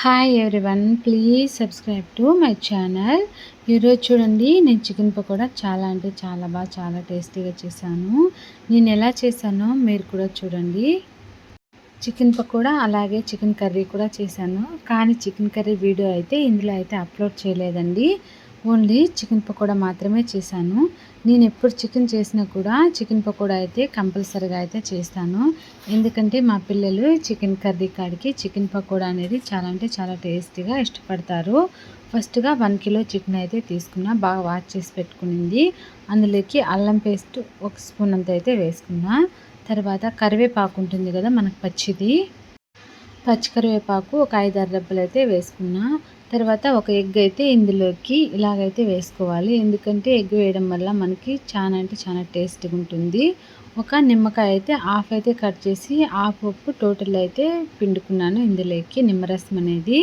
Hi everyone please subscribe to my channel ఈరోజు చూడండి నేను చికెన్ పకోడా చాలా అంటే చాలా బాగా చాలా టేస్టీగా చేశాను. నేను ఎలా చేశానో మీరు కూడా చూడండి. చికెన్ పకోడా అలాగే చికెన్ కర్రీ కూడా చేశాను. కానీ చికెన్ కర్రీ వీడియో అయితే ఇందులో అయితే అప్లోడ్ చేయలేదండి. ఓన్లీ చికెన్ పకోడా మాత్రమే చేశాను. నేను ఎప్పుడు చికెన్ చేసినా కూడా చికెన్ పకోడా అయితే కంపల్సరీగా అయితే చేస్తాను. ఎందుకంటే మా పిల్లలు చికెన్ కర్రీ కాడికి చికెన్ పకోడా అనేది చాలా అంటే చాలా టేస్టీగా ఇష్టపడతారు. ఫస్ట్గా వన్ కిలో చికెన్ అయితే తీసుకున్నా బాగా వాష్ చేసి పెట్టుకునింది. అందులోకి అల్లం పేస్ట్ ఒక స్పూన్ అంత అయితే వేసుకున్నా. తర్వాత కరివేపాకు ఉంటుంది కదా మనకు పచ్చిది. పచ్చి కరివేపాకు ఒక ఐదు ఆరు డబ్బులు అయితే వేసుకున్నా. తర్వాత ఒక ఎగ్ అయితే ఇందులోకి ఇలాగైతే వేసుకోవాలి. ఎందుకంటే ఎగ్ వేయడం వల్ల మనకి చాలా అంటే చాలా టేస్ట్గా ఉంటుంది. ఒక నిమ్మకాయ అయితే హాఫ్ అయితే కట్ చేసి హాఫ్ ఉప్పు టోటల్ అయితే పిండుకున్నాను ఇందులోకి నిమ్మరసం అనేది.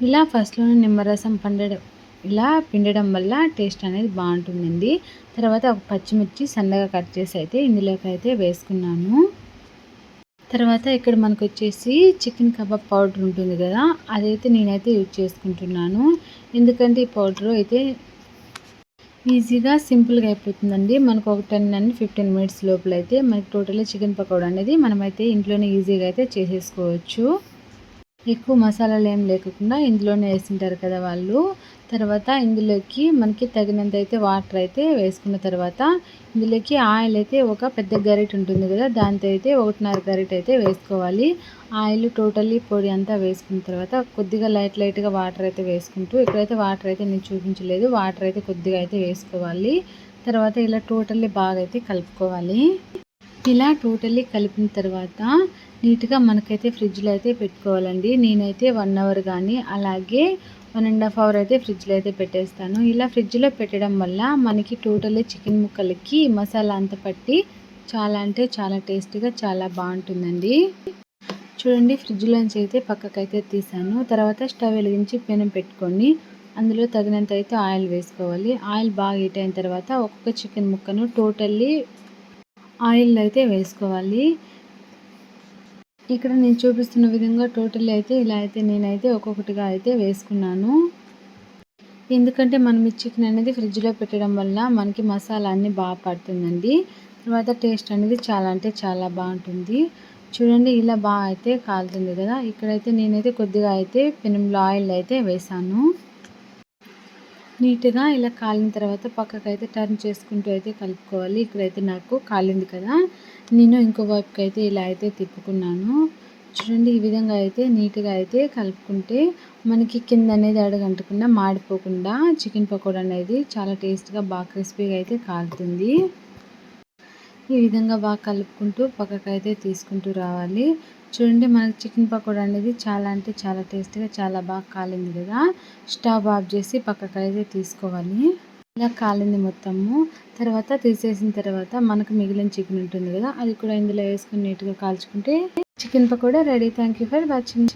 ఇలా ఫస్ట్లోనే నిమ్మరసం పండడం ఇలా పిండడం వల్ల టేస్ట్ అనేది బాగుంటుందండి. తర్వాత ఒక పచ్చిమిర్చి సన్నగా కట్ చేసి అయితే ఇందులోకి అయితే వేసుకున్నాను. తర్వాత ఇక్కడ మనకు వచ్చేసి చికెన్ కబాబ్ పౌడర్ ఉంటుంది కదా అదైతే నేనైతే యూజ్ చేసుకుంటున్నాను. ఎందుకంటే ఈ పౌడర్ అయితే ఈజీగా సింపుల్గా అయిపోతుందండి. మనకు ఒక టెన్ అండ్ ఫిఫ్టీన్ మినిట్స్ లోపల అయితే మనకి టోటల్గా చికెన్ పకోడా అనేది మనమైతే ఇంట్లోనే ఈజీగా అయితే చేసేసుకోవచ్చు. ఎక్కువ మసాలాలు ఏం లేకుండా ఇందులోనే వేసింటారు కదా వాళ్ళు. తర్వాత ఇందులోకి మనకి తగినంత అయితే వాటర్ అయితే వేసుకున్న తర్వాత ఇందులోకి ఆయిల్ అయితే ఒక పెద్ద గరిట ఉంటుంది కదా దాంతో అయితే ఒకటిన్నర గరిట అయితే వేసుకోవాలి. ఆయిల్ టోటల్లీ పొడి అంతా వేసుకున్న తర్వాత కొద్దిగా లైట్ లైట్గా వాటర్ అయితే వేసుకుంటూ ఇక్కడైతే వాటర్ అయితే నేను చూపించలేదు వాటర్ అయితే కొద్దిగా అయితే వేసుకోవాలి. తర్వాత ఇలా టోటల్లీ బాగా అయితే కలుపుకోవాలి. ఇలా టోటల్లీ కలిపిన తర్వాత నీట్గా మనకైతే ఫ్రిడ్జ్లో అయితే పెట్టుకోవాలండి. నేనైతే వన్ అవర్ కానీ అలాగే వన్ అండ్ హాఫ్ అవర్ అయితే ఫ్రిడ్జ్లో అయితే పెట్టేస్తాను. ఇలా ఫ్రిడ్జ్లో పెట్టడం వల్ల మనకి టోటల్లీ చికెన్ ముక్కలకి మసాలా అంత పట్టి చాలా అంటే చాలా టేస్టీగా చాలా బాగుంటుందండి. చూడండి ఫ్రిడ్జ్లోంచి అయితే పక్కకైతే తీసాను. తర్వాత స్టవ్ వెలిగించి పెనం పెట్టుకొని అందులో తగినంత అయితే ఆయిల్ వేసుకోవాలి. ఆయిల్ బాగా హీట్ అయిన తర్వాత ఒక్కొక్క చికెన్ ముక్కను టోటల్లీ ఆయిల్ అయితే వేసుకోవాలి. ఇక్కడ నేను చూపిస్తున్న విధంగా టోటల్ అయితే ఇలా అయితే నేనైతే ఒక్కొక్కటిగా అయితే వేసుకున్నాను. ఎందుకంటే మనం ఈ చికెన్ అనేది ఫ్రిడ్జ్లో పెట్టడం వల్ల మనకి మసాలా అన్నీ బాగా పడుతుందండి. తర్వాత టేస్ట్ అనేది చాలా అంటే చాలా బాగుంటుంది. చూడండి ఇలా బాగా అయితే కాలుతుంది కదా. ఇక్కడైతే నేనైతే కొద్దిగా అయితే పెనంలో ఆయిల్ అయితే వేసాను. నీట్గా ఇలా కాలిన తర్వాత పక్కకు అయితే టర్న్ చేసుకుంటూ అయితే కలుపుకోవాలి. ఇక్కడైతే నాకు కాలింది కదా. నేను ఇంకో వైపుకి అయితే ఇలా అయితే తిప్పుకున్నాను. చూడండి ఈ విధంగా అయితే నీట్గా అయితే కలుపుకుంటే మనకి కింద అనేది అడగంటకుండా మాడిపోకుండా చికెన్ పకోడా అనేది చాలా టేస్ట్గా బాగా క్రిస్పీగా అయితే కాలుతుంది. ఈ విధంగా బాగా కలుపుకుంటూ పక్కకు అయితే తీసుకుంటూ రావాలి. చూడండి మనకి చికెన్ పకోడా అనేది చాలా అంటే చాలా టేస్టీగా చాలా బాగా కాలింది కదా. స్టవ్ ఆఫ్ చేసి పక్కకు అయితే తీసుకోవాలి. ఇలా కాలింది మొత్తము. తర్వాత తీసేసిన తర్వాత మనకు మిగిలిన చికెన్ ఉంటుంది కదా అది కూడా ఇందులో వేసుకుని నీట్గా కాల్చుకుంటే chicken pakoda ready. Thank you for watching